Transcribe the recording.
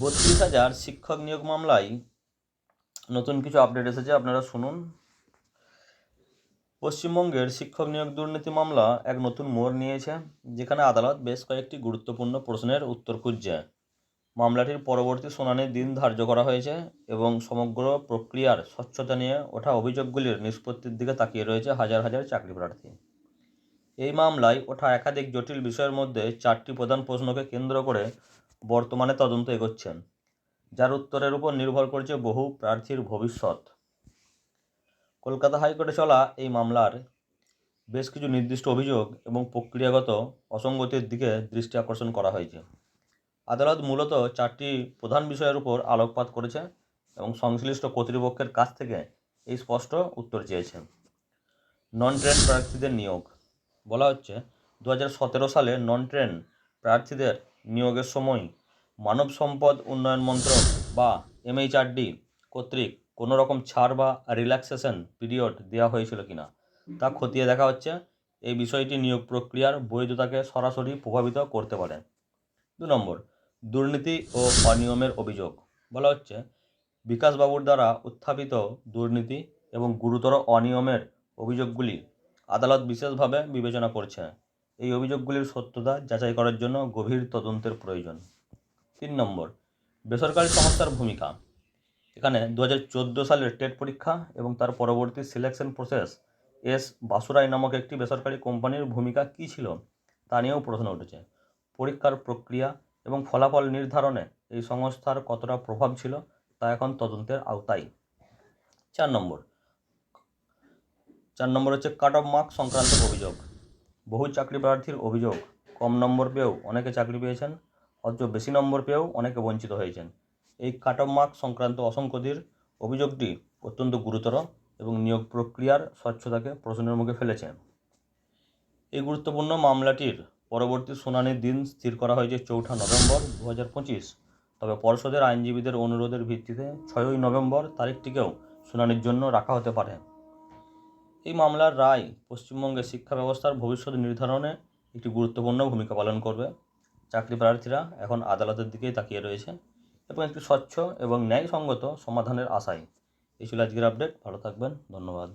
বত্রিশ হাজার শিক্ষক নিয়োগ মামলায় নতুন কিছু আপডেট এসেছে, আপনারা শুনুন। পশ্চিমবঙ্গের শিক্ষক নিয়োগ দুর্নীতি মামলা এক নতুন মোড় নিয়েছে, যেখানে আদালত বেশ কয়েকটি গুরুত্বপূর্ণ প্রশ্নের উত্তর খুঁজছে। মামলাটির পরবর্তী শুনানির দিন ধার্য করা হয়েছে এবং সমগ্র প্রক্রিয়ার স্বচ্ছতা নিয়ে ওঠা অভিযোগগুলির নিষ্পত্তির দিকে তাকিয়ে রয়েছে হাজার হাজার চাকরি প্রার্থী। এই মামলায় ওঠা একাধিক জটিল বিষয়ের মধ্যে চারটি প্রধান প্রশ্নকে কেন্দ্র করে বর্তমানে তদন্ত এগোচ্ছেন, যার উত্তরের উপর নির্ভর করছে বহু প্রার্থীর ভবিষ্যৎ। কলকাতা হাইকোর্টে চলা এই মামলার বেশ কিছু নির্দিষ্ট অভিযোগ এবং প্রক্রিয়াগত অসঙ্গতির দিকে দৃষ্টি আকর্ষণ করা হয়েছে। আদালত মূলত চারটি প্রধান বিষয়ের উপর আলোকপাত করেছে এবং সংশ্লিষ্ট কর্তৃপক্ষের কাছ থেকে এই স্পষ্ট উত্তর চেয়েছে। নন ট্রেন প্রার্থীদের নিয়োগ। বলা হচ্ছে, দু হাজার সতেরো সালে নন ট্রেন প্রার্থীদের নিয়োগের সময় মানব সম্পদ উন্নয়ন মন্ত্রক বা এমএইচআরডি কর্তৃক কোনো রকম ছাড় বা রিল্যাক্সেশন পিরিয়ড দেওয়া হয়েছিল কিনা তা খতিয়ে দেখা হচ্ছে। এই বিষয়টি নিয়োগ প্রক্রিয়ার বৈধতাকে সরাসরি প্রভাবিত করতে পারে। দু নম্বর, দুর্নীতি ও অনিয়মের অভিযোগ। বলা হচ্ছে, বিকাশবাবুর দ্বারা উত্থাপিত দুর্নীতি এবং গুরুতর অনিয়মের অভিযোগগুলি আদালত বিশেষভাবে বিবেচনা করছে। এই অভিযোগগুলির সত্যতা যাচাই করার জন্য গভীর তদন্তের প্রয়োজন। তিন নম্বর, বেসরকারি সংস্থার ভূমিকা। এখানে দু হাজার চোদ্দ সালের টেট পরীক্ষা এবং তার পরবর্তী সিলেকশন প্রসেস এস বাসুরাই নামক একটি বেসরকারি কোম্পানির ভূমিকা কী ছিল তা নিয়েও প্রশ্ন উঠেছে। পরীক্ষার প্রক্রিয়া এবং ফলাফল নির্ধারণে এই সংস্থার কতটা প্রভাব ছিল তা এখন তদন্তের আওতায়। চার নম্বর চার নম্বর হচ্ছে কাট অফ মার্ক সংক্রান্ত অভিযোগ। বহু চাকরি প্রার্থীর অভিযোগ, কম নম্বর পেয়েও অনেকে চাকরি পেয়েছেন অথচ বেশি নম্বর পেয়েও অনেকে বঞ্চিত হয়েছেন। এই কাট অফ মার্ক সংক্রান্ত অসংখ্যদের অভিযোগটি অত্যন্ত গুরুতর এবং নিয়োগ প্রক্রিয়ার স্বচ্ছতাকে প্রশ্নের মুখে ফেলেছে। এই গুরুত্বপূর্ণ মামলাটির পরবর্তী শুনানির দিন স্থির করা হয়েছে চৌঠা নভেম্বর দু হাজার পঁচিশ। তবে পর্ষদের আইনজীবীদের অনুরোধের ভিত্তিতে ছয়ই নভেম্বর তারিখটিকেও শুনানির জন্য রাখা হতে পারে। এই মামলার রায় পশ্চিমবঙ্গের শিক্ষা ব্যবস্থার ভবিষ্যৎ নির্ধারণে একটি গুরুত্বপূর্ণ ভূমিকা পালন করবে। চাকরি প্রার্থীরা এখন আদালতের দিকেই তাকিয়ে রয়েছে এবং একটি স্বচ্ছ এবং ন্যায়সঙ্গত সমাধানের আশায়। এই ছিল আজকের আপডেট। ভালো থাকবেন। ধন্যবাদ।